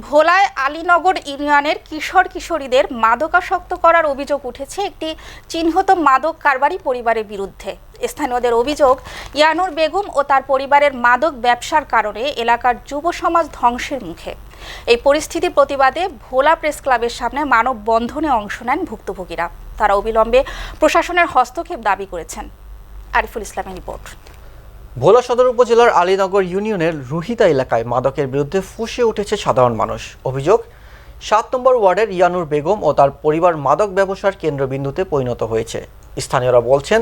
ভোলায় আলীনগর ইউনিয়নের কিশোর কিশোরীদের মাদকাসক্ত করার অভিযোগ উঠেছে একটি চিহ্নিত মাদক কারবারি পরিবারের বিরুদ্ধে। স্থানীয়দের অভিযোগ, ইয়ানুর বেগম ও তার পরিবারের মাদক ব্যবসার কারণে এলাকার যুব সমাজ ধ্বংসের মুখে। এই পরিস্থিতি প্রতিবাদে ভোলা প্রেস ক্লাবের সামনে মানববন্ধনে অংশ নেন ভুক্তভোগীরা। তারা অবিলম্বে প্রশাসনের হস্তক্ষেপ দাবি করেছেন। আরিফুল ইসলামের রিপোর্ট। ভোলা সদর উপজেলার আলীনগর ইউনিয়নের রুহিতা এলাকায় মাদকের বিরুদ্ধে ফুঁসে উঠেছে সাধারণ মানুষ। অভিযোগ, সাত নম্বর ওয়ার্ডের ইয়ানুর বেগম ও তার পরিবার মাদক ব্যবসার কেন্দ্রবিন্দুতে পরিণত হয়েছে। স্থানীয়রা বলছেন,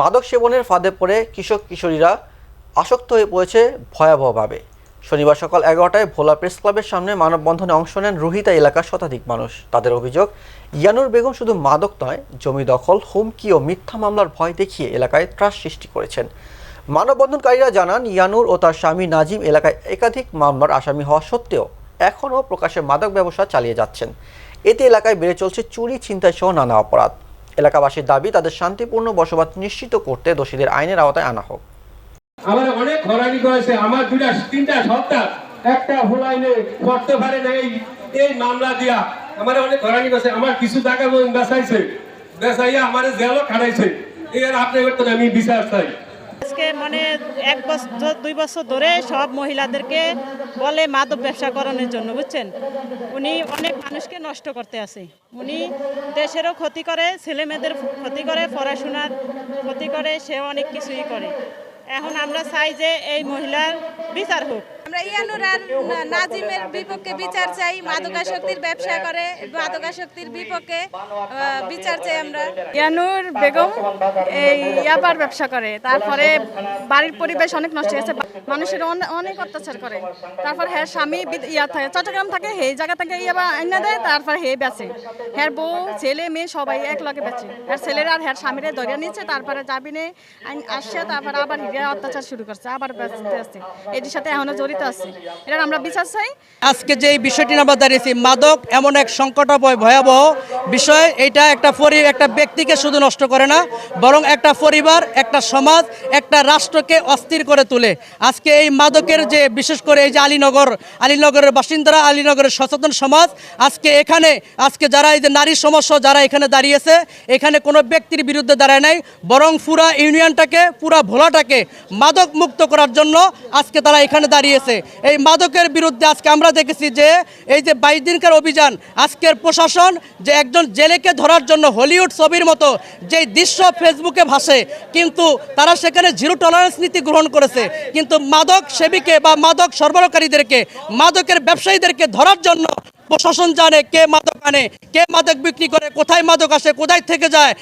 মাদক সেবনের ফাঁদে পড়ে কৃষক কিশোরীরা আসক্ত হয়ে পড়েছে ভয়াবহভাবে। শনিবার সকাল এগারোটায় ভোলা প্রেস ক্লাবের সামনে মানববন্ধনে অংশ নেন রুহিতা এলাকার শতাধিক মানুষ। তাদের অভিযোগ, ইয়ানুর বেগম শুধু মাদক নয়, জমি দখল, হুমকি ও মিথ্যা মামলার ভয় দেখিয়ে এলাকায় ত্রাস সৃষ্টি করেছেন। মানববন্ধনকারীরা জানান, ইয়ানুর ও তার স্বামী নাজিম এলাকায় একাধিক মামলার আসামি হওয়া সত্ত্বেও এখনও প্রকাশ্যে মাদক ব্যবসা চালিয়ে যাচ্ছেন। এতে এলাকায় বেড়ে চলছে চুরি ছিনতাই সহ নানা অপরাধ। এলাকাবাসীর দাবি, তাদের শান্তিপূর্ণ বসবাস নিশ্চিত করতে দোষীদের আইনের আওতায় আনা হোক। আমার অনেক হরানি করেছে, আমার দুটা তিনটা একটা করতে পারে এই মামলা দিয়া। আমার অনেক হরানি করেছে, আমার কিছু টাকা আমার জেলও খাটাইছে। এর আপনি করতেন আমি বিচার চাই। আজকে মানে এক বছর, দুই বছর ধরে সব মহিলাদেরকে বলে মাদক ব্যবসা করানোর জন্য, বুঝছেন? উনি অনেক মানুষকে নষ্ট করতে আসে উনি দেশেরও ক্ষতি করে, ছেলেমেয়েদের ক্ষতি করে, পড়াশোনার ক্ষতি করে, সে অনেক কিছুই করে। এখন আমরা চাই যে এই মহিলার বিচার হোক। ইয়ানুর আর নাজিমের বিপক্ষে বিচার চাই, মাদকাসক্তির ব্যবসা করে, মাদকাসক্তির বিপক্ষে বিচার চাই আমরা। ইয়ানুর বেগম এই ইয়াবার ব্যবসা করে, তারপরে বাড়ির পরিবেশ অনেক নষ্ট হয়েছে, মানুষের অনেক অত্যাচার করে। তারপর হ্যাঁ স্বামী ইয়া থাকে, চট্টগ্রাম থাকে, হে জায়গা থেকে ইয়াবা আইনা দেয়, তারপর হে বেচে। হ্যার বউ, ছেলে, মেয়ে সবাই এক লগে বেচে। হ্যার ছেলেরা আর হ্যার স্বামীরে ধরে নিচ্ছে, তারপরে যাবিনে আইন আসছে, তারপরে আবার অত্যাচার শুরু করছে, আবার আসছে। এটির সাথে এখনও জড়িত আছে। এটা আমরা বিচার চাই। আজকে যে বিষয়টি আমরা দাঁড়িয়েছি, মাদক এমন এক সংকটাপয়, ভয়াবহ বিষয়। এটা একটা পরি, একটা ব্যক্তিকে শুধু নষ্ট করে না, বরং একটা পরিবার, একটা সমাজ, একটা রাষ্ট্রকে অস্থির করে তোলে। আজকে এই মাদকের যে, বিশেষ করে এই যে আলীনগর, আলীনগরের বাসিন্দারা, আলীনগরের সচেতন সমাজ, আজকে এখানে, আজকে যারা এই যে নারী সমস্যা, যারা এখানে দাঁড়িয়েছে, এখানে কোনো ব্যক্তির বিরুদ্ধে দাঁড়ায় নাই, বরং পুরা ইউনিয়নটাকে, পুরা ভোলাটাকে মাদক মুক্ত করার জন্য আজকে তারা এখানে দাঁড়িয়েছে। এই মাদকের বিরুদ্ধে আজকে আমরা দেখেছি যে এই যে বাইশ দিনকার অভিযান, আজকের প্রশাসন যে একজন জেলেকে ধরার জন্য হলিউড ছবির মতো যে দৃশ্য ফেসবুকে ভাসে, কিন্তু তারা সেখানে জিরো টলারেন্স নীতি গ্রহণ করেছে। কিন্তু মাদক সেবীকে বা মাদক সরবরাহকারীদেরকে, মাদকের ব্যবসায়ীদেরকে ধরার জন্য প্রশাসন জানে কে মাদক আনে, কে মাদক বিক্রি করে, কোথায় মাদক আসে, কোথায় থেকে যায়।